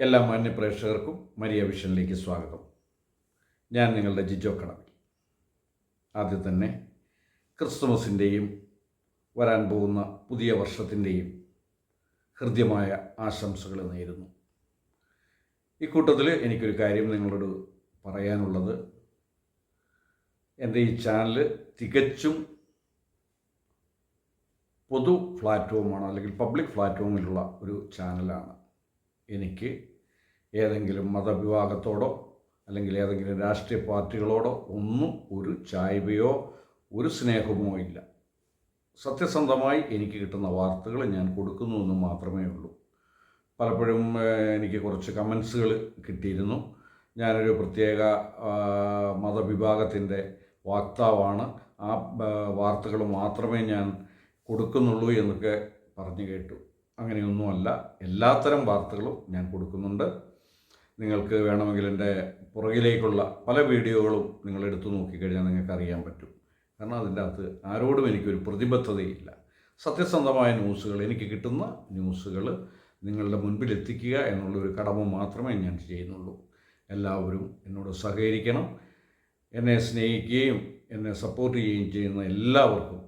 എല്ലാ മാന്യ പ്രേക്ഷകർക്കും മരിയ വിഷനിലേക്ക് സ്വാഗതം. ഞാൻ നിങ്ങളുടെ ജിജോ കടവിൽ ആദ്യം തന്നെ ക്രിസ്തുമസിന്റെയും വരാൻ പോകുന്ന പുതിയ വർഷത്തിന്റെയും ഹൃദ്യമായ ആശംസകൾ നേരുന്നു. ഇക്കൂട്ടത്തിൽ എനിക്കൊരു കാര്യം നിങ്ങളോട് പറയാനുള്ളത്. എന്റെ ഈ ചാനൽ തികച്ചും പൊതു പ്ലാറ്റ്ഫോമാണ് അല്ലെങ്കിൽ പബ്ലിക് പ്ലാറ്റ്ഫോമിലുള്ള ഒരു ചാനലാണ്. എനിക്ക് ഏതെങ്കിലും മതവിഭാഗത്തോടോ അല്ലെങ്കിൽ ഏതെങ്കിലും രാഷ്ട്രീയ പാർട്ടികളോടോ ഒന്നും ഒരു ചായ്വയോ ഒരു സ്നേഹമോ ഇല്ല. സത്യസന്ധമായി എനിക്ക് കിട്ടുന്ന വാർത്തകൾ ഞാൻ കൊടുക്കുന്നു എന്ന് മാത്രമേ ഉള്ളൂ. പലപ്പോഴും എനിക്ക് കുറച്ച് കമൻസുകൾ കിട്ടിയിരുന്നു. ഞാനൊരു പ്രത്യേക മതവിഭാഗത്തിന്റെ വാക്താവാണ്. ആ വാർത്തകൾ മാത്രമേ ഞാൻ കൊടുക്കുന്നുള്ളൂ എന്നൊക്കെ പറഞ്ഞു കേട്ടു. അങ്ങനെയൊന്നുമല്ല. എല്ലാത്തരം വാർത്തകളും ഞാൻ കൊടുക്കുന്നുണ്ട്. നിങ്ങൾക്ക് വേണമെങ്കിൽ എന്റെ പുറകിലേക്കുള്ള പല വീഡിയോകളും നിങ്ങൾ എടുത്തു നോക്കിക്കഴിഞ്ഞാൽ നിങ്ങൾക്ക് അറിയാൻ പറ്റും. കാരണം അതിന്റെ അകത്ത് ആരോടും എനിക്കൊരു പ്രതിബദ്ധതയില്ല. സത്യസന്ധമായ ന്യൂസുകൾ എനിക്ക് കിട്ടുന്ന ന്യൂസുകൾ നിങ്ങളുടെ മുൻപിൽ എത്തിക്കുക എന്നുള്ളൊരു കടമ മാത്രമേ ഞാൻ ചെയ്യുന്നുള്ളൂ. എല്ലാവരും എന്നോട് സഹകരിക്കണം. എന്നെ സ്നേഹിക്കുകയും എന്നെ സപ്പോർട്ട് ചെയ്യുകയും ചെയ്യുന്ന എല്ലാവർക്കും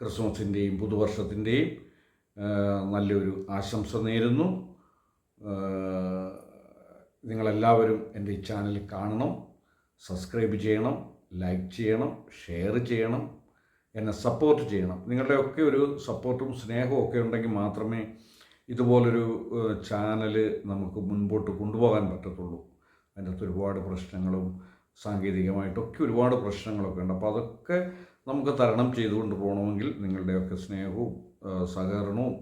ക്രിസ്മസിന്റെയും പുതുവർഷത്തിന്റെയും നല്ലൊരു ആശംസ നേരുന്നു. നിങ്ങളെല്ലാവരും എന്റെ ഈ ചാനൽ കാണണം സബ്സ്ക്രൈബ് ചെയ്യണം ലൈക്ക് ചെയ്യണം ഷെയർ ചെയ്യണം എന്നെ സപ്പോർട്ട് ചെയ്യണം. നിങ്ങളുടെയൊക്കെ ഒരു സപ്പോർട്ടും സ്നേഹവും ഒക്കെ ഉണ്ടെങ്കിൽ മാത്രമേ ഇതുപോലൊരു ചാനൽ നമുക്ക് മുൻപോട്ട് കൊണ്ടുപോകാൻ പറ്റത്തുള്ളൂ. അതിന്റെ അകത്ത് ഒരുപാട് പ്രശ്നങ്ങളും സാങ്കേതികമായിട്ടൊക്കെ ഒരുപാട് പ്രശ്നങ്ങളൊക്കെ ഉണ്ട്. അപ്പോൾ അതൊക്കെ നമുക്ക് തരണം ചെയ്തുകൊണ്ട് പോകണമെങ്കിൽ നിങ്ങളുടെയൊക്കെ സ്നേഹവും സഹകരണവും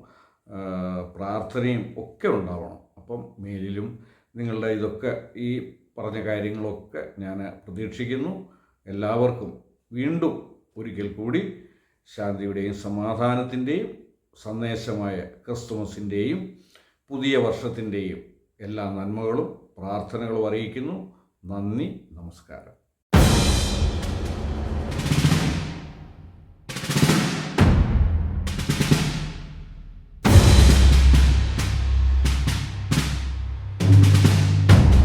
പ്രാർത്ഥനയും ഒക്കെ ഉണ്ടാവണം. അപ്പം മേലിലും നിങ്ങളുടെ ഇതൊക്കെ ഈ പറഞ്ഞ കാര്യങ്ങളൊക്കെ ഞാൻ പ്രതീക്ഷിക്കുന്നു. എല്ലാവർക്കും വീണ്ടും ഒരിക്കൽ കൂടി ശാന്തിയുടെയും സമാധാനത്തിന്റെയും സന്ദേശമായ ക്രിസ്തുമസിന്റെയും പുതിയ വർഷത്തിന്റെയും എല്ലാ നന്മകളും പ്രാർത്ഥനകളും അറിയിക്കുന്നു. നന്ദി നമസ്കാരം.